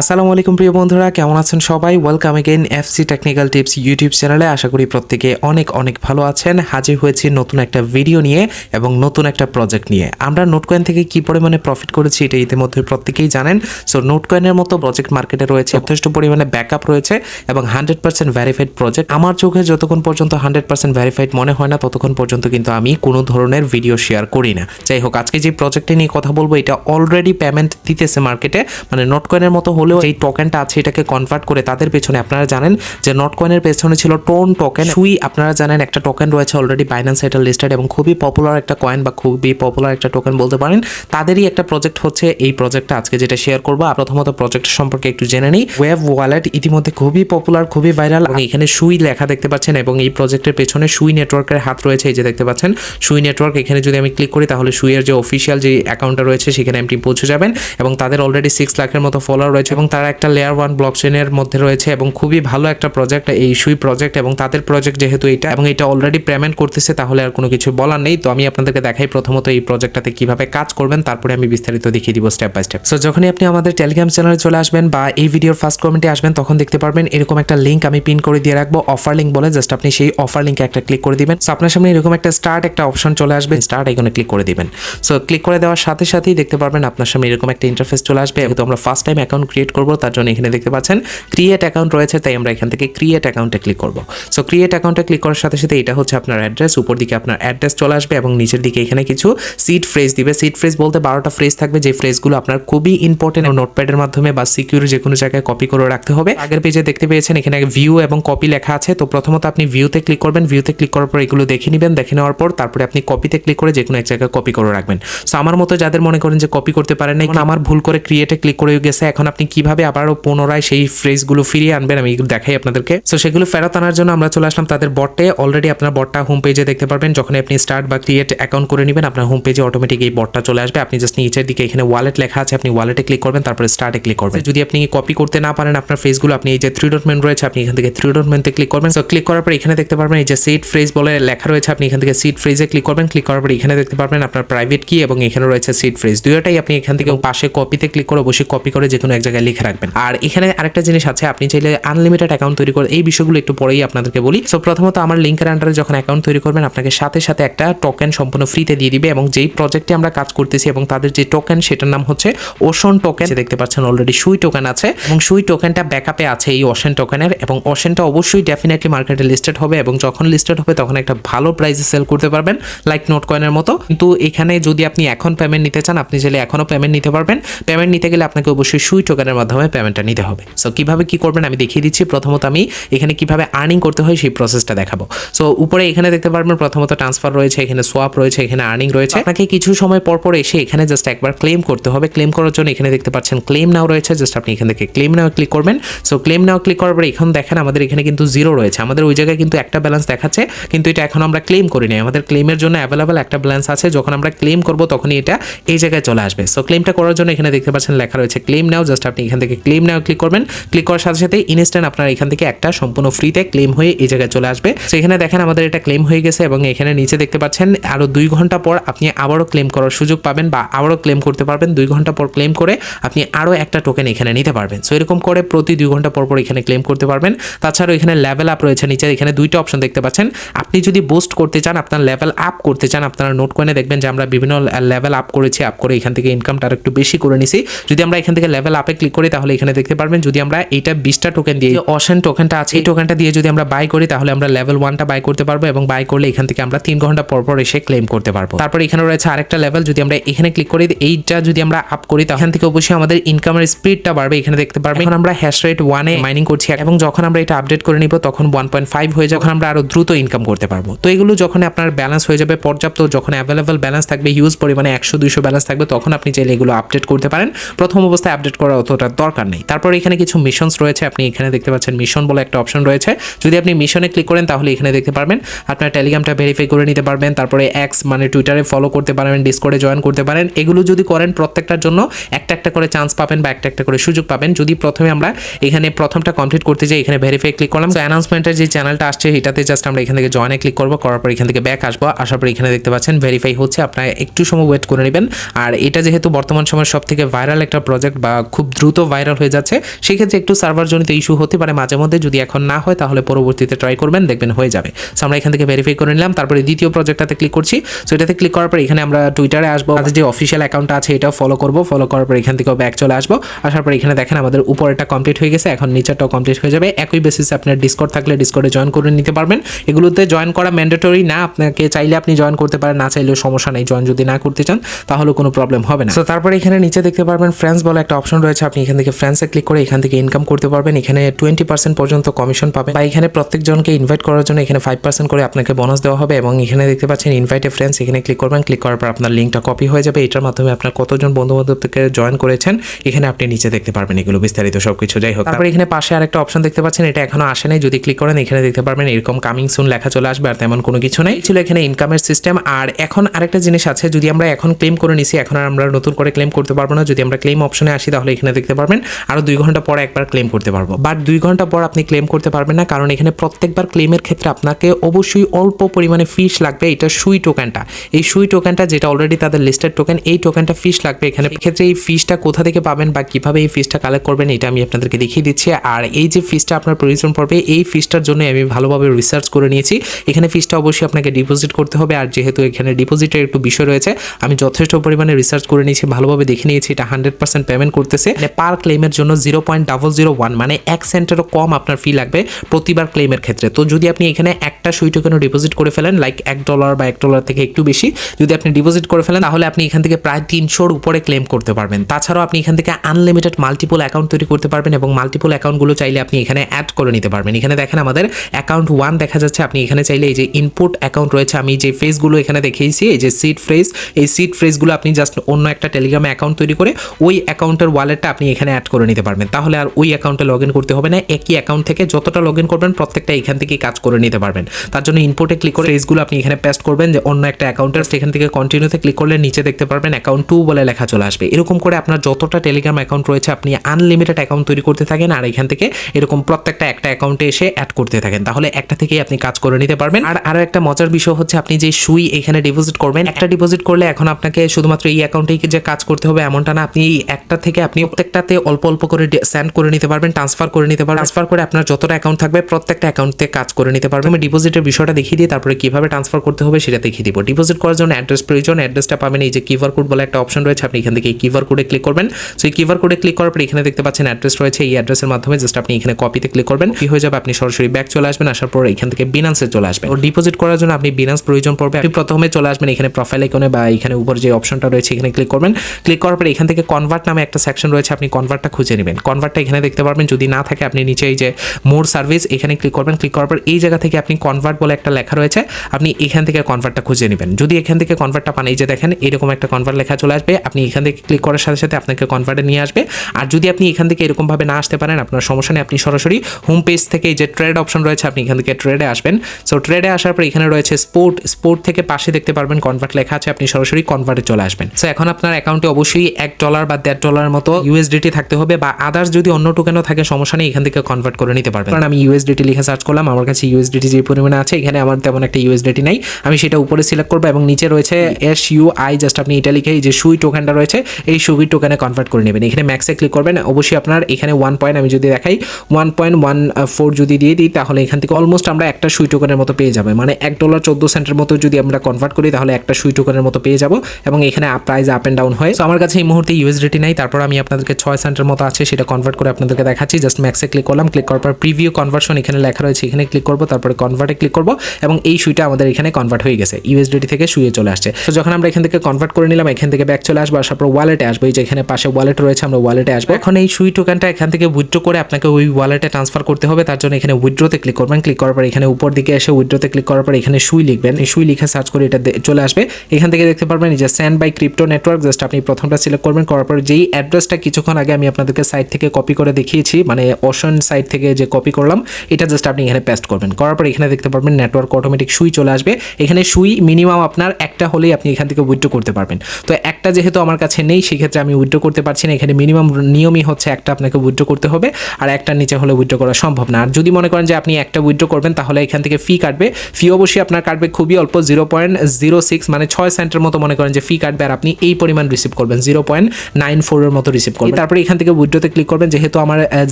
আসসালামু আলাইকুম প্রিয় বন্ধুরা, কেমন আছেন সবাই? Welcome again FC technical tips YouTube চ্যানেলে আশা করি প্রত্যেকে অনেক অনেক ভালো আছেন। হাজির হয়েছি নতুন একটা ভিডিও নিয়ে এবং নতুন একটা প্রজেক্ট নিয়ে। আমরা নোট কয়েন থেকে কি পরিমাণে প্রফিট করেছি এটা ইতিমধ্যে প্রত্যেকেই জানেন। সো নোট কয়েনের মতো প্রজেক্ট মার্কেটে রয়েছে, যথেষ্ট পরিমাণে ব্যাকআপ রয়েছে এবং হান্ড্রেড পার্সেন্ট ভ্যারিফাইড প্রজেক্ট আমার চোখে যতক্ষণ পর্যন্ত হান্ড্রেড পার্সেন্ট ভ্যারিফাইড মনে হয় না, ততক্ষণ পর্যন্ত কিন্তু আমি কোনো ধরনের ভিডিও শেয়ার করি না। যাই হোক, আজকে যে প্রজেক্টটি নিয়ে কথা বলব, এটা অলরেডি পেমেন্ট দিতেছে মার্কেটে মানে নোট কয়েনের মতো হলেও এই টোকেনটা আছে এটাকে কনভার্ট করে তাদের পেছনে আপনারা জানেন যে নট কয়েনের পেছনে ছিল টোন টোকেন সুই আপনারা জানেন একটা টোকেন রয়েছে অলরেডি বাইন্যান্স সাইটাল লিস্টেড এবং খুবই পপুলার একটা কয়েন বা খুবই পপুলার একটা টোকেন বলতে পারেন। তাদেরই একটা প্রজেক্ট হচ্ছে এই প্রজেক্টটা আজকে যেটা শেয়ার করব। প্রথমত প্রজেক্ট সম্পর্কে একটু জেনে নিই। ওয়েব ওয়ালেট ইতিমধ্যে খুবই পপুলার খুবই ভাইরাল এবং এখানে সুই লেখা দেখতে পাচ্ছেন এবং এই প্রজেক্টের পেছনে সুই নেটওয়ার্কের হাত রয়েছে এই যে দেখতে পাচ্ছেন। সুই নেটওয়ার্ক এখানে যদি আমি ক্লিক করি তাহলে সুইয়ের যে অফিসিয়াল যে অ্যাকাউন্টটা রয়েছে সেখানে আপনি পৌঁছে যাবেন এবং তাদের অলরেডি সিক্স লাখের মতো ফলোয়ার রয়েছে। এবং তারা একটা লেয়ার ওয়ান ব্লক চেনের মধ্যে রয়েছে এবং খুবই ভালো একটা প্রজেক্ট এই সুই প্রজেক্ট এবং তাদের প্রজেক্ট যেহেতু এটা এবং এটা অলরেডি পেমেন্ট করতেছে, তাহলে আর কোনো কিছু বলার নেই। তো আমি আপনাদেরকে দেখাই প্রথমত এই প্রজেক্টটাতে কীভাবে কাজ করবেন, তারপরে আমি বিস্তারিত দেখিয়ে দিব স্টেপ বাই স্টেপ সো যখনই আপনি আমাদের টেলিগ্রাম চ্যানেলে চলে আসবেন বা এই ভিডিওর ফার্স্ট কমেন্টে আসবেন, তখন দেখতে পারবেন এরকম একটা লিঙ্ক আমি পিন করে দিয়ে রাখব অফার লিঙ্ক বলে। জাস্ট আপনি সেই অফার লিঙ্কে একটা ক্লিক করে দিবেন। সো আপনার সামনে এরকম একটা স্টার্ট একটা অপশন চলে আসবে স্টার্ট এখানে ক্লিক করে দিবেন। সো ক্লিক করে দেওয়ার সাথে সাথেই দেখতে পারবেন আপনার সামনে এরকম একটা ইন্টারফেস চলে আসবে। যেহেতু আমরা ফার্স্ট টাইম অ্যাকাউন্ট করব তার জন্য এখানে দেখতে পাচ্ছেন ক্রিয়েট অ্যাকাউন্ট রয়েছে তাই আমরা এখান থেকে ক্রিয়েট অ্যাকাউন্টে ক্লিক করব। সো ক্রিয়েট অ্যাকাউন্টে ক্লিক করার সাথে সাথে এটা হচ্ছে আপনার অ্যাড্রেস উপর দিকে আপনার অ্যাড্রেস চলে আসবে এবং নিচের দিকে এখানে কিছু সিট ফ্রেজ দিবে। সিট ফ্রেজ বলতে বারোটা ফ্রেজ থাকবে যে ফ্রেজগুলো আপনার খুবই ইম্পর্টেন্ট নোটপ্যাডের মাধ্যমে বা সিকিউর যে কোনো জায়গায় কপি করে রাখতে হবে। আগের পেজে দেখতে পেয়েছেন এখানে ভিউ এবং কপি লেখা আছে তো প্রথমত আপনি ভিউতে ক্লিক করবেন। ভিউতে ক্লিক করার পর এগুলো দেখে নেবেন দেখে নেওয়ার পর তারপরে আপনি কপিতে ক্লিক করে যে কোনো এক জায়গায় কপি করে রাখবেন। সো আমার মতো যাদের মনে করেন যে কপি করতে পারেন না আমার ভুল করে ক্রিয়েটে ক্লিক করে গেছে এখন আপনি কীভাবে আবারও পুনরায় সেই ফ্রেজগুলো ফিরিয়ে আনবেন আমি দেখাই আপনাদেরকে। সো সেগুলো ফেরত আনার জন্য আমরা চলে আসলাম তাদের বটে। অলরেডি আপনার বটটা হোম পেজে দেখতে পারবেন। যখন আপনি স্টার্ট বা ক্রিয়েট অ্যাকাউন্ট করে নেবেন, আপনার হোম পেজে অটোমেটিক এই বটটা চলে আসবে। আপনি জাস্ট নিচের দিকে এখানে ওয়ালেট লেখা আছে, আপনি ওয়ালেটে ক্লিক করবেন, তারপরে স্টার্টে ক্লিক করবেন। যদি আপনি কপি করতে না পারেন আপনার ফ্রেজগুলো আপনি এই যে থ্রি ডট মেন রয়েছে, আপনি এখান থেকে থ্রি ডট মেনতে ক্লিক করবেন। সো ক্লিক করার পর এখানে দেখতে পারবেন এই যে সিট ফ্রেজ বলে লেখা রয়েছে, আপনি এখান থেকে সিট ফ্রেজে ক্লিক করবেন। ক্লিক করার পর এখানে দেখতে পারবেন আপনার প্রাইভেট কি এবং এখানে রয়েছে সিট ফ্রেজ দুইটাই আপনি এখান থেকে পাশে কপিতে ক্লিক করে অবশ্যই কপি করে যে কোনো এক জায়গায় লিখে রাখবেন। আর এখানে আরেকটা জিনিস আছে, আপনি চাইলে আনলিমিটেড অ্যাকাউন্ট তৈরি করে, এই বিষয়গুলো একটু পরেই আপনাদেরকে বলি। সো প্রথমত আমার লিঙ্কের আন্ডারে যখন অ্যাকাউন্ট তৈরি করবেন, আপনাকে সাথে সাথে একটা টোকেন সম্পূর্ণ ফ্রিতে দিয়ে দিবে এবং যেই প্রজেক্টে আমরা কাজ করতেছি এবং তাদের যে টোকেন সেটার নাম হচ্ছে ওশন টোকেন দেখতে পাচ্ছেন অলরেডি সুই টোকেন আছে এবং সুই টোকেনটা ব্যাকআপে আছে এই ওশন টোকেনের এবং ওশনটা অবশ্যই ডেফিনেটলি মার্কেটে লিস্টেড হবে এবং যখন লিস্টেড হবে, তখন একটা ভালো প্রাইসে সেল করতে পারবেন লাইক নোট কয়েনের মতো। কিন্তু এখানে যদি আপনি এখন পেমেন্ট নিতে চান, আপনি চাইলে এখনও পেমেন্ট নিতে পারবেন। পেমেন্ট নিতে গেলে আপনাকে অবশ্যই সুই টোকেনের মাধ্যমে পেমেন্টটা নিতে হবে। সো কীভাবে কি করবেন আমি দেখিয়ে দিচ্ছি। প্রথমত আমি এখানে কীভাবে আর্নিং করতে হয় সেই প্রসেসটা দেখাবো। সো উপরে এখানে দেখতে পারবেন প্রথমত ট্রান্সফার রয়েছে, এখানে সোয়াপ রয়েছে, এখানে আর্নিং রয়েছে। আপনাকে কিছু সময় পর পর এসে এখানে জাস্ট একবার ক্লেম করতে হবে। ক্লেম করার জন্য এখানে দেখতে পাচ্ছেন ক্লেম নাও রয়েছে। জাস্ট আপনি এখান থেকে ক্লেম নাও ক্লিক করবেন। সো ক্লেম নাও ক্লিক করার পর এখন দেখেন আমাদের এখানে কিন্তু জিরো রয়েছে। আমাদের ওই জায়গায় কিন্তু একটা ব্যালেন্স দেখাচ্ছে, কিন্তু এটা এখন আমরা ক্লেম করি নাই। আমাদের ক্লেমের জন্য অ্যাভেলেবেল একটা ব্যালেন্স আছে। যখন আমরা ক্লেম করব তখনই এটা এই জায়গায় চলে আসবে। সো ক্লেমটা করার জন্য এখানে দেখতে পাচ্ছেন লেখা রয়েছে ক্লেম নাও জাস্ট আপনি এখান থেকে ক্লেম নাও ক্লিক করবেন। ক্লিক করার সাথে সাথে ইনস্ট্যান্ট আপনার এখান থেকে একটা সম্পূর্ণ ফ্রিতে ক্লেম হয়ে এই জায়গায় চলে আসবে। সো এখানে দেখেন আমাদের এটা ক্লেম হয়ে গেছে এবং এখানে নিচে দেখতে পাচ্ছেন আরও দুই ঘণ্টা পর আপনি আবারও ক্লেম করার সুযোগ পাবেন বা আবারও ক্লেম করতে পারবেন। দুই ঘণ্টা পর ক্লেম করে আপনি আরও একটা টোকেন এখানে নিতে পারবেন। সো এরকম করে প্রতি দুই ঘণ্টা পর পর এখানে ক্লেম করতে পারবেন। তাছাড়াও এখানে লেভেল আপ রয়েছে নিচে। এখানে দুইটা অপশন দেখতে পাচ্ছেন। আপনি যদি বুস্ট করতে চান, আপনার লেভেল আপ করতে চান, আপনারা নোট কয়েনে দেখবেন যে আমরা বিভিন্ন লেভেল আপ করেছি আপ করে এখান থেকে ইনকামটা আর একটু বেশি করে নিছি। যদি আমরা এখান থেকে লেভেল আপে ক্লিক করি তাহলে এখানে দেখতে পারবেন যদি আমরা এইটা বিশটা টোকেন দিয়ে অশান টোকেনটা আছে। এই টোকেনটা দিয়ে যদি আমরা বাই করি তাহলে আমরা লেভেল ওয়ানটা বাই করতে পারব এবং বাই করলে এখান থেকে আমরা তিন ঘণ্টা পর পর এসে ক্লেম করতে পারব। তারপর এখানে রয়েছে আরেকটা লেভেল যদি আমরা এখানে ক্লিক করি এইটা যদি আমরা আপ করি তখন থেকে অবশ্যই আমাদের ইনকামের স্পিডটা বাড়বে। এখানে দেখতে পারবেন এখন আমরা হ্যাশ রেট ওয়ানে মাইনিং করছি এবং যখন আমরা এটা আপডেট করে নিব তখন ওয়ান পয়েন্ট ফাইভ হয়ে যখন আমরা আরও দ্রুত ইনকাম করতে পারব। তো এগুলো যখন আপনার ব্যালেন্স হয়ে যাবে পর্যাপ্ত যখন অ্যাভেলেবল ব্যালেন্স থাকবে হিউজ পরিমাণে একশো দুইশো ব্যালেন্স থাকবে তখন আপনি চাইলে এগুলো আপডেট করতে পারেন। প্রথম অবস্থায় আপডেট করার অতটা দরকার নেই। তারপর এখানে কিছু মিশনস রয়েছে, আপনি এখানে দেখতে পাচ্ছেন মিশন বলে একটা অপশন রয়েছে। যদি আপনি মিশনে ক্লিক করেন, তাহলে এখানে দেখতে পারবেন, আপনার টেলিগ্রামটা ভেরিফাই করে নিতে পারবেন, তারপরে এক্স মানে টুইটারে ফলো করতে পারবেন ডিসকোডে জয়েন করতে পারেন। এগুলো যদি করেন, প্রত্যেকটার জন্য একটা একটা করে চান্স পাবেন বা একটা একটা করে সুযোগ পাবেন। যদি প্রথমে আমরা এখানে প্রথমটা কমপ্লিট করতে যাই, এখানে ভেরিফাই ক্লিক করলাম, তো অ্যানাউন্সমেন্টের যে চ্যানেলটা আসছে এটাতে জাস্ট আমরা এখান থেকে জয়েনে ক্লিক করব, করার পর এখান থেকে ব্যাক আসব। আসার পর এখানে দেখতে পাচ্ছেন ভেরিফাই হচ্ছে, আপনারা একটু সময় ওয়েট করে নেবেন। আর এটা যেহেতু বর্তমান সময়ের সব থেকে ভাইরাল একটা প্রজেক্ট বা খুব দ্রুত ভাইরাল হয়ে যাচ্ছে। সেক্ষেত্রে একটু সার্ভার জনিত ইস্যু হতে পারে মাঝে মধ্যে যদি এখন না হয়, তাহলে পরবর্তীতে ট্রাই করবেন, দেখবেন হয়ে যাবে। সো আমরা এখান থেকে ভেরিফাই করে নিলাম। তারপরে দ্বিতীয় প্রজেক্টটাতে ক্লিক করছি। সো এটাতে ক্লিক করার পর এখানে আমরা টুইটারে আসব। আমাদের যে অফিসিয়াল অ্যাকাউন্ট আছে, এটাও ফলো করব। ফলো করার পর এখান থেকেও ব্যাক চলে আসব। আসার পর এখানে দেখেন, আমাদের উপরেটা কমপ্লিট হয়ে গেছে। এখন নিচেরটাও কমপ্লিট হয়ে যাবে। একই বেসিসে আপনার ডিসকর্ড থাকলে ডিসকর্ডে জয়েন করে নিতে পারবেন। এগুলোতে জয়েন করা ম্যান্ডেটরি না। আপনাকে চাইলে আপনি জয়েন করতে পারেন। না চাইলেও সমস্যা নেই। জয়েন যদি না করতে চান, তাহলে কোনো প্রবলেম হবে না। তো তারপরে এখানে নিচে দেখতে পারবেন ফ্রেন্ডস বলে একটা অপশন রয়েছে। আপনি এখান থেকে ফ্রেন্ডসে ক্লিক করে এখান থেকে ইনকাম করতে পারবেন। এখানে টোয়েন্টি পার্সেন্ট পর্যন্ত কমিশন পাবেন। বা এখানে প্রত্যেকজনকে ইনভাইট করার জন্য এখানে ফাইভ পার্সেন্ট করে আপনাকে বোনাস দেওয়া হবে এবং এখানে দেখতে পাচ্ছেন ইনভাইটে ফ্রেন্ডস এখানে ক্লিক করবেন। ক্লিক করার পর আপনার লিঙ্কটা কপি হয়ে যাবে। এটার মাধ্যমে আপনার কতজন বন্ধু বান্ধব থেকে জয়েন করেছেন এখানে আপনি নিচে দেখতে পারবেন এগুলো বিস্তারিত সবকিছু। যাই হোক তারপর এখানে পাশে আরেকটা অপশন দেখতে পাচ্ছেন এটা এখনও আসে নাই। যদি ক্লিক করেন এখানে দেখতে পারবেন এরকম কামিং সুন লেখা চলে আসবে আর তেমন কোনো কিছু নেই। ছিল এখানে ইনকামের সিস্টেম আর এখন আরেকটা জিনিস আছে যদি আমরা এখন ক্লেম করে নিছি এখন আর আমরা নতুন করে ক্লেম করতে পারব না। যদি আমরা ক্লেম অপশনে আসি তাহলে এখানে দেখতে পারবেন। আরও দুই ঘণ্টা পরে একবার ক্লেম করতে পারব। বাট দুই ঘণ্টা পর আপনি ক্লেম করতে পারবেন না, কারণ এখানে প্রত্যেকবার ক্লেমের ক্ষেত্রে আপনাকে অবশ্যই অল্প পরিমাণে ফিস লাগবে। এটা সুই টোকেনটা এই সুই টোকেনটা যেটা অলরেডি তাদের লিস্টেড টোকেন এই টোকেনটা ফিস লাগবে এখানে। ক্ষেত্রে এই ফিসটা কোথা থেকে পাবেন বা কীভাবে এই ফিসটা কালেক্ট করবেন, এটা আমি আপনাদেরকে দেখিয়ে দিচ্ছি। আর এই যে ফিসটা আপনার প্রয়োজন পড়বে, এই ফিসটার জন্য আমি ভালোভাবে রিসার্চ করে নিয়েছি। এখানে ফিসটা অবশ্যই আপনাকে ডিপোজিট করতে হবে। আর যেহেতু এখানে ডিপোজিটের একটু বিষয় রয়েছে, আমি যথেষ্ট পরিমাণে রিসার্চ করে নিয়েছি, ভালোভাবে দেখে নিয়েছি, এটা হান্ড্রেড পার্সেন্ট পেমেন্ট করতেছে। পার ক্লেমের জন্য zero point double zero one মানে এক সেন্টেরও কম আপনার ফি লাগবে প্রতিবার ক্লেমের ক্ষেত্রে। তো যদি আপনি এখানে একটা সুই টোকেনও ডিপোজিট করে ফেলেন লাইক এক ডলার বা এক ডলার থেকে একটু বেশি, যদি আপনি ডিপোজিট করে ফেলেন, তাহলে আপনি এখান থেকে প্রায় তিনশোর উপরে ক্লেম করতে পারবেন। তাছাড়াও আপনি এখান থেকে আনলিমিটেড মাল্টিপল অ্যাকাউন্ট তৈরি করতে পারবেন এবং মাল্টিপল অ্যাকাউন্টগুলো চাইলে আপনি এখানে অ্যাড করে নিতে পারবেন। এখানে দেখেন আমাদের অ্যাকাউন্ট ওয়ান দেখা যাচ্ছে, আপনি এখানে চাইলে এই যে ইনপুট অ্যাকাউন্ট রয়েছে, আমি যে ফেসগুলো এখানে দেখিয়েছি, এই যে সিট ফ্রেজ এই সিট ফ্রেজগুলো আপনি জাস্ট অন্য একটা টেলিগ্রামে অ্যাকাউন্ট তৈরি করে, ওই অ্যাকাউন্টের ওয়ালেটটা আপনি এখানে অ্যাড করে নিতে পারবেন। তাহলে আর ওই অ্যাকাউন্টে লগ করতে হবে না, একই অ্যাকাউন্ট থেকে যতটা লগ করবেন প্রত্যেকটা এখান থেকেই কাজ করে নিতে পারবেন। তার জন্য ইনপুটে ক্লিক করে ফ্রেজগুলো আপনি এখানে পেস্ট করবেন যে অন্য একটা অ্যাকাউন্টের সেখান থেকে কন্টিনিউতে ক্লিক করলে নিচে দেখতে পারবেন অ্যাকাউন্ট টু বলে লেখা চলে আসবে। এরকম করে আপনার যতটা টেলিগ্রাম অ্যাকাউন্ট রয়েছে, আপনি আনলিমিটেড অ্যাকাউন্ট তৈরি করতে থাকেন আর এখান থেকে এরকম প্রত্যেকটা একটা অ্যাকাউন্টে এসে অ্যাড করতে থাকেন। তাহলে একটা থেকেই আপনি কাজ করে নিতে পারবেন। আর আরও একটা মজার বিষয় হচ্ছে, আপনি যে সুই এখানে ডিপোজিট করবেন, একটা ডিপোজিট করলে এখন আপনাকে শুধুমাত্র এই অ্যাকাউন্টেই যে কাজ করতে হবে এমনটা না, আপনি এই একটা থেকে আপনি প্রত্যেকটাতে অল্প অল্প করে সেন্ড করে নিতে পারবেন ট্রান্সফার করে নিতে পারবেন। ট্রান্সফার করে আপনার যতটা অ্যাকাউন্ট থাকবে, প্রত্যেকটা অ্যাকাউন্টে কাজ করে নিতে পারবেন। আমি ডিপোজিটের বিষয়টা দেখিয়ে দিই, তারপরে কীভাবে ট্রান্সফার করতে হবে সেটা দেখিয়ে দিব। ডিপোজিট করার জন্য অ্যাড্রেস প্রয়োজন অ্যাড্রেসটা পাবেন এই যে কিভার কোড বলে একটা অপশন রয়েছে, আপনি এখান থেকে এই কিভার কোডে ক্লিক করবেন। সো এই কিভার কোডে ক্লিক করার পর এখানে দেখতে পাচ্ছেন অ্যাড্রেস রয়েছে, এই অ্যাড্রেসের মাধ্যমে জাস্ট আপনি এখানে কপিতে ক্লিক করবেন। কি হয়ে যাবে? আপনি সরাসরি ব্যাক চলে আসবেন, আসার পর এখান থেকে বিনান্সে চলে আসবেন। ও ডিপোজিট করার জন্য আপনি বিনান্স প্রয়োজন পড়বে। আপনি প্রথমে চলে আসবেন এখানে প্রোফাইল আইকনে বা এখানে উপর যে অপশনটা রয়েছে, এখানে ক্লিক করবেন। ক্লিক করার পর এখান থেকে কনভার্ট নামে একটা সেকশন রয়েছে আপনি কনভার্টটা খুঁজে নেবেন। কনভার্টটা এখানে দেখতে পারবেন, যদি না থাকে আপনি নিচে এই যে মোর সার্ভিস এখানে ক্লিক করবেন। ক্লিক করার পর এই জায়গা থেকে আপনি কনভার্ট বলে একটা লেখা রয়েছে, আপনি এখান থেকে কনভার্টটা খুঁজে নেবেন। যদি এখান থেকে কনভার্টটা পান, এই যে দেখেন, এরকম একটা কনভার্ট লেখা চলে আসবে। আপনি এখান থেকে ক্লিক করার সাথে সাথে আপনাকে কনভার্টে নিয়ে আসবে। আর যদি আপনি এখান থেকে এরকমভাবে না আসতে পারেন, আপনার সমস্যা নেই, আপনি সরাসরি হোম পেজ থেকে এই যে ট্রেড অপশন রয়েছে, আপনি এখান থেকে ট্রেডে আসবেন। সো ট্রেডে আসার পর এখানে রয়েছে স্পোর্ট স্পোর্ট থেকে পাশে দেখতে পারবেন কনভার্ট লেখা আছে, আপনি সরাসরি কনভার্টে চলে আসবেন। সো এখন আপনার অ্যাকাউন্টে অবশ্যই এক ডলার বা দেড় ডলার মতো ইউএসডিটি থাকতে হবে বা আদার্স যদি অন্য টোকেনও থাকে, সমস্যা নেই, এখান থেকে কনভার্ট করে নিতে পারবেন। কারণ আমি ইউএসডিটি লিখে সার্চ করলাম, আমার কাছে ইউএসডিটি যে পরিমাণে আছে, এখানে আমার তেমন একটা ইউএসডিটি নাই। আমি সেটা উপরে সিলেক্ট করব এবং নিচে রয়েছে এস ইউ আই জাস্ট আপনি এটা লিখে যে সুই টোকেনটা রয়েছে, এই সুই টোকেনে কনভার্ট করে নেবেন। এখানে ম্যাক্সে ক্লিক করবেন, অবশ্যই আপনার এখানে ওয়ান পয়েন্ট আমি যদি দেখাই ওয়ান পয়েন্ট ওয়ান ফোর যদি দিয়ে দিই, তাহলে এখান থেকে অলমোস্ট আমরা একটা সুই টোকেনের মতো পেয়ে যাবে। মানে এক ডলার চোদ্দ সেন্টের মতো যদি আমরা কনভার্ট করি, তাহলে একটা সুই টোকেনের মতো পেয়ে যাব এবং এখানে প্রাইস আপ অ্যান্ড ডাউন হয়। তো আমার কাছে এই মুহূর্তে ইউএসডিটি নাই, তারপর আমি আপনাদেরকে ছয় সেন্টের মতো আছে, সেটা কনভার্ট করে আপনাদেরকে দেখাচ্ছি। জাস্ট ম্যাক্সে ক্লিক করলাম ক্লিক করার পর প্রিভিউ কনভার্সন এখানে লেখা রয়েছে, এখানে ক্লিক করব, তারপরে কনভার্টে ক্লিক করব, এবং এই সুইটা আমাদের এখানে কনভার্ট হয়ে গেছে। ইউএসডিটি থেকে শুয়ে চলে আসছে। তো যখন আমরা এখান থেকে কনভার্ট করে নিলাম, এখান থেকে ব্যাক চলে আসব, আসার পর ওয়ালেটে আসব, এই যে এখানে পাশে ওয়ালেট রয়েছে, আমরা ওয়ালেটে আসব। এখন এই সুই টোকেনটা এখান থেকে উইথড্র করে আপনাকে ওই ওয়ালেটে ট্রান্সফার করতে হবে, তার জন্য এখানে উইথড্রোতে ক্লিক করবেন। ক্লিক করার পর এখানে উপর দিকে এসে উইথড্রোতে ক্লিক করার পর এখানে সুই লিখবেন। এই সুই লিখে সার্চ করে এটা চলে আসবে। এখান থেকে দেখতে পারবেন যে send by crypto network just আপনি প্রথমটা সিলেক্ট করবেন, করার পর যেই অ্যাড্রেসটা কিছুক্ষণ আগে আমি আপনাদেরকে সাইট থেকে কপি করে দেখিয়েছি মানে ওশন সাইট থেকে যে কপি করলাম, এটা জাস্ট আপনি এখানে পেস্ট করবেন। করার পর এখানে দেখতে পারবেন নেটওয়ার্ক অটোমেটিক সুই চলে আসবে। এখানে সুই মিনিমাম আপনার একটা হলেই আপনি এখান থেকে উইথড্র করতে পারবেন। তো একটা যেহেতু আমার কাছে নেই, সেক্ষেত্রে আমি উইথড্র করতে পারছি না। এখানে মিনিমাম নিয়মই হচ্ছে একটা আপনাকে উইথড্র করতে হবে, আর একটার নিচে হলে উইথড্র করা সম্ভব না। আর যদি মনে করেন যে আপনি একটা উইথড্র করবেন, তাহলে এখান থেকে ফি কাটবে। ফি অবশ্যই আপনার কাটবে খুবই অল্প জিরো পয়েন্ট জিরো সিক্স মানে ছয় সেন্টের মতো মনে করেন যে ফি কাটবে, আর আপনি এই পরিমাণ রিসিভ করবেন জিরো পয়েন্ট নাইন ফোরের মতো রিসিভ করবেন। তারপরে এখান থেকে উইড্রোতে ক্লিক করবেন। যেহেতু আমার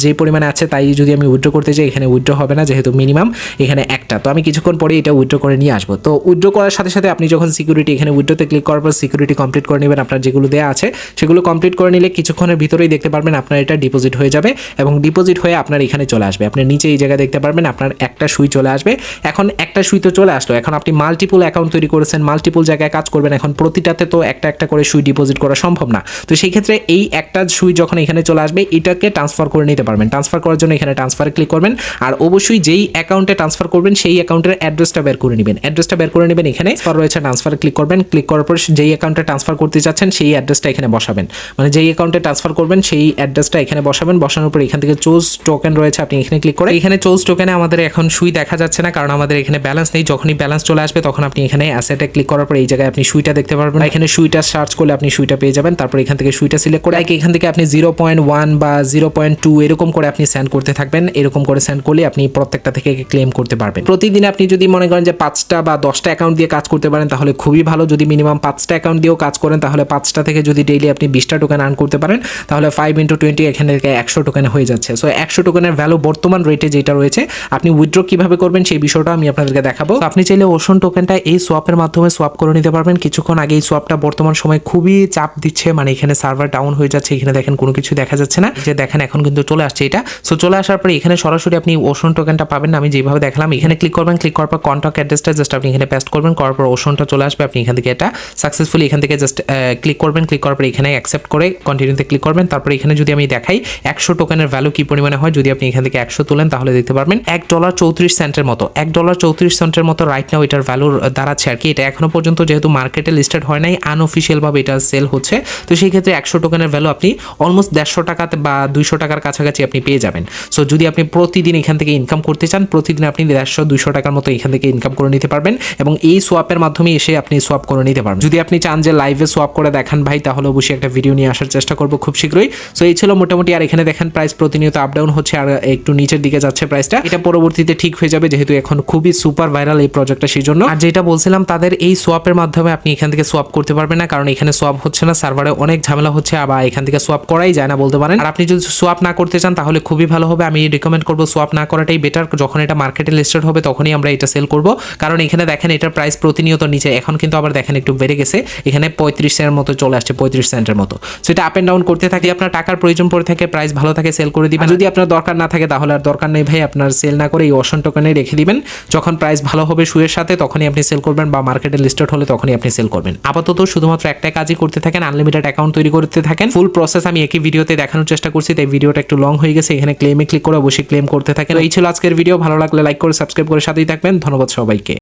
যে পরিমাণে আছে তাই যদি আমি উইড্রো করতে চাই এখানে উইড্রো হবে না, যেহেতু মিনিমাম এখানে একটা। তো আমি কিছুক্ষণ পরে এটা উইড্রো করে নিয়ে আসব। তো উইড্রো করার সাথে সাথে আপনি যখন সিকিউরিটি এখানে উইড্রোতে ক্লিক করার পর সিকিউরিটি কমপ্লিট করে নেবেন, আপনার যেগুলো দেওয়া আছে, সেগুলো কমপ্লিট করে নিলে কিছুক্ষণের ভিতরেই দেখতে পারবেন আপনার এটা ডিপোজিট হয়ে যাবে এবং ডিপোজিট হয়ে আপনার এখানে চলে আসবে। আপনি নিচে এই জায়গায় দেখতে পারবেন আপনার একটা সুই চলে আসবে। এখন একটা সুই তো চলে আসলো। এখন আপনি মাল্টিপুল অ্যাকাউন্ট তৈরি করেছেন মাল্টিপুল জায়গায় কাজ করবেন, এখন প্রতিটাতে তো একটা একটা করে সুই ডিপোজিট করা সম্ভব না। তো সেই ক্ষেত্রে এই একটা সুই যখন এখানে চলে আসবে, এটাকে ট্রান্সফার করে নিতে পারবেন। ট্রান্সফার করার জন্য এখানে ট্রান্সফারে ক্লিক করবেন। আর অবশ্যই যেই অ্যাকাউন্টে ট্রান্সফার করবেন, সেই অ্যাকাউন্টের অ্যাড্রেসটা বের করে নেবেন। অ্যাড্রেসটা বের করে নেবেন এখানে। রয়েছে ট্রান্সফারে ক্লিক করবেন। ক্লিক করার পর যেই অ্যাকাউন্টে ট্রান্সফার করতে চাচ্ছেন, সেই অ্যাড্রেসটা এখানে বসাবেন। মানে যেই অ্যাকাউন্টে ট্রান্সফার করবেন, সেই অ্যাড্রেসটা এখানে বসাবেন। বসানোর পর এখান থেকে চোজ টোকেন রয়েছে, আপনি এখানে ক্লিক করে। এখানে চোজ টোকেনে আমাদের এখন সুই দেখা যাচ্ছে না, কারণ আমাদের এখানে ব্যালেন্স নেই। যখনই ব্যালেন্স চলে আসবে, তখন আপনি এখানে অ্যাসেটে ক্লিক করার পর এই জায়গায় আপনি সুইটা দেখতে পারবেন। এখানে সুইটা সার্চ করলে আপনি সুইটা পেয়ে যাবেন। তারপর এখান থেকে সুইটা সিলেক্ট করে এখান থেকে আপনি জিরো পয়েন্ট ওয়ান বা জিরো পয়েন্ট টু এরকম করে আপনি সেন্ড করতে থাকবেন। এরকম করে সেন্ড করলে আপনি প্রত্যেকটা থেকে ক্লেম করতে পারবেন। প্রতিদিন আপনি যদি মনে করেন যে পাঁচটা বা দশটা অ্যাকাউন্ট দিয়ে কাজ করতে পারেন, তাহলে খুবই ভালো। যদি মিনিমাম পাঁচটা অ্যাকাউন্ট দিয়েও কাজ করেন, তাহলে পাঁচটা থেকে যদি ডেইলি আপনি বিশটা টোকেন আর্ন করতে পারেন, তাহলে ফাইভ ইন্টু টোয়েন্টি এখানে থেকে একশো টোকেন হয়ে যাচ্ছে। সো একশো টোকেনের ভ্যালু বর্তমান রেটে যেটা রয়েছে, আপনি উইথড্র কীভাবে করবেন সেই বিষয়টা আমি আপনাদেরকে দেখাবো। আপনি চাইলে ওশন টোকেনটা এই সোয়াপের মাধ্যমে সোয়াপ করে নিতে পারবেন। কিছুক্ষণ আগে এই সোয়াপটা বর্তমান সময় খুবই চাপ দিচ্ছে। মানে এখানে সার্ভার ডাউন হয়ে যাচ্ছে, এখানে দেখেন কোনো কিছু দেখা যাচ্ছে না। যে দেখেন, এখন কিন্তু চলে আসছে এটা। সো চলে আসার পরে এখানে সরাসরি আপনি ওশন টোকেনটা পাবেন আমি যেভাবে দেখালাম, এখানে ক্লিক করবেন ক্লিক করার পর কন্ট্যাক্ট অ্যাড্রেসটা জাস্ট আপনি এখানে পেস্ট করবেন, করার পর ওশনটা চলে আসবে, আপনি এখান থেকে এটা সাকসেসফুলি এখান থেকে জাস্ট ক্লিক করবেন ক্লিক করার পর এখানে অ্যাকসেপ্ট করে কন্টিনিউতে ক্লিক করবেন। তারপর এখানে যদি আমি দেখাই, একশো টোকেনের ভ্যালু কি পরিমাণে হয়, যদি আপনি এখান থেকে একশো তোলেন, তাহলে দেখতে পারবেন এক ডলার চৌত্রিশ সেন্টের মতো। এক ডলার চৌত্রিশ সেন্টের মতো রাইট নাও এটার ভ্যালুর দাঁড়াচ্ছে আর কি। এটা এখনও পর্যন্ত যেহেতু মার্কেটে লিস্টেড হয় নাই আনঅফিসিয়ালভাবে এটা সেল হচ্ছে। তো সেই ক্ষেত্রে একশো টোকেনের ভ্যালু আপনি অলমোস্ট দেড়শো টাকাতে বা দুইশো টাকার কাছাকাছি আপনি পেয়ে যাবেন। সো যদি আপনি প্রতিদিন এখান থেকে ইনকাম করতে চান, প্রতিদিন আপনি দেড়শো, দুইশো টাকার মতো এখান থেকে ইনকাম করে নিতে পারবেন এবং এই সোয়াপের মাধ্যমে এসে আপনি সোয়াপ করে নিতে পারবেন। যদি আপনি চান যে লাইভে সোয়াপ করে দেখান ভাই, তাহলে অবশ্যই একটা ভিডিও নিয়ে আসার চেষ্টা করব খুব শীঘ্রই। সো এই ছিল মোটামুটি আর এখানে দেখেন প্রাইস প্রতিনিয়ত আপ ডাউন হচ্ছে আর একটু নিচের দিকে যাচ্ছে প্রাইসটা এটা পরবর্তীতে ঠিক হয়ে যাবে যেহেতু এখন খুবই সুপার ভাইরাল এই প্রজেক্টটা সেই জন্য। আর যেটা বলছিলাম, তাদের এই সোয়াপের মাধ্যমে আপনি এখান থেকে সোয়াপ করতে পারবেন না, কারণ এখানে সোয়াপ হচ্ছে না সার্ভারে অনেক ঝামেলা হচ্ছে, আবার এখান থেকে সোয়াপ করাই যায় না বলতে পারেন। আর আপনি যদি সোয়াপ না করতে চান, তাহলে খুবই ভালো হবে। আমি রিকমেন্ড করব সোয়াপ না করাটাই বেটার যখন এটা মার্কেটে লিস্টেড হবে, তখনই আমরা এটা সেল করব। কারণ এখানে দেখেন, এটার প্রাইস প্রতিনিয়ত নিচে। এখন কিন্তু আবার দেখেন, একটু বেড়ে গেছে। এখানে পঁয়ত্রিশ সেন্টের মতো চলে আসছে, পঁয়ত্রিশ সেন্টের মতো। সেটা আপ এন্ড ডাউন করতে থাকে। আপনার টাকার প্রয়োজন পড়ে থাকে প্রাইস ভালো থাকে সেল করে দিবেন। যদি আপনার দরকার না থাকে, তাহলে আর দরকার নেই ভাই, আপনার সেল না করে এই অসন টোকেনে রেখে দিবেন। যখন প্রাইস ভালো হবে শুয়ের সাথে, তখনই আপনি সেল করবেন বা মার্কেটে লিস্টেড হলে তখনই আপনি সেল করবেন। আপাতত শুধুমাত্র একটা কাজই করতে থাকেন আনলিমিটেড অ্যাকাউন্ট তৈরি করতে থাকেন। ফুল প্রসেস আমি একই ভিডিওতে দেখানোর চেষ্টা করছি, তাই ভিডিওটা একটু লং হয়ে গেছে, এখানে ক্লেমে ক্লিক করে অবশ্যই ক্লেম করতে থাকেন। এই ছিল আজকের ভিডিও ভালো লাগলে লাইক করে সাবস্ক্রাইব করে সাথেই থাকবেন। ধন্যবাদ সবাইকে।